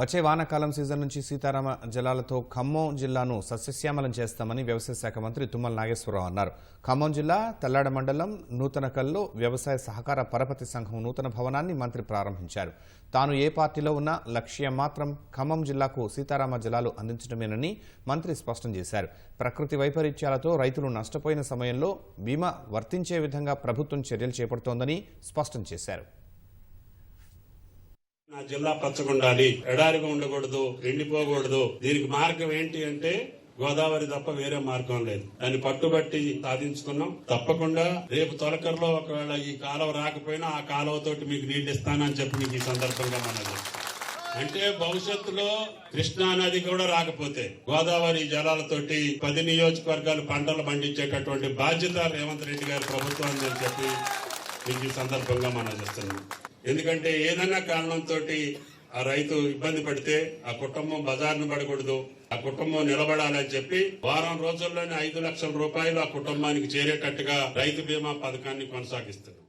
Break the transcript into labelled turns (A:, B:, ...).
A: వచ్చే వానాకాలం సీజన్ నుంచి సీతారామ జలాలతో ఖమ్మం జిల్లాను సస్యశ్యామలం చేస్తామని వ్యవసాయ శాఖ మంత్రి తుమ్మల నాగేశ్వరరావు అన్నారు. ఖమ్మం జిల్లా తల్లాడ మండలం నూతనకల్లో వ్యవసాయ సహకార పరపతి సంఘం నూతన భవనాన్ని మంత్రి ప్రారంభించారు. తాను ఏ పార్టీలో ఉన్నా లక్ష్యం మాత్రం ఖమ్మం జిల్లాకు సీతారామ జలాలు అందించడమేనని మంత్రి స్పష్టం చేశారు. ప్రకృతి వైపరీత్యాలతో రైతులు నష్టపోయిన సమయంలో బీమా వర్తించే విధంగా ప్రభుత్వం చర్యలు చేపడుతోందని స్పష్టం చేశారు.
B: నా జిల్లా పచ్చగుండాలి. ఎడారిగా ఉండకూడదు ఎండిపోకూడదు. దీనికి మార్గం ఏంటి అంటే గోదావరి తప్ప వేరే మార్గం లేదు. దాన్ని పట్టుబట్టి సాధించుకున్నాం. తప్పకుండా రేపు తొలకరలో ఒకవేళ ఈ కాలువ రాకపోయినా ఆ కాలువతోటి మీకు నీళ్ళు ఇస్తానని చెప్పి మీకు ఈ సందర్భంగా మనది అంటే భవిష్యత్తులో కృష్ణా నది కూడా రాకపోతే గోదావరి జలాలతోటి పది నియోజకవర్గాలు పంటలు పండించేటటువంటి బాధ్యత రేవంత్ రెడ్డి గారి ప్రభుత్వం అని చెప్పి మీకు ఈ సందర్భంగా మనం చేస్తున్నాం. ఎందుకంటే ఏదైనా కారణంతో ఆ రైతు ఇబ్బంది పడితే ఆ కుటుంబం బజార్ను పడకూడదు ఆ కుటుంబం నిలబడాలని చెప్పి వారం రోజుల్లోనే ఐదు లక్షల రూపాయలు ఆ కుటుంబానికి చేరేటట్టుగా రైతు బీమా పథకాన్ని కొనసాగిస్తున్నాం.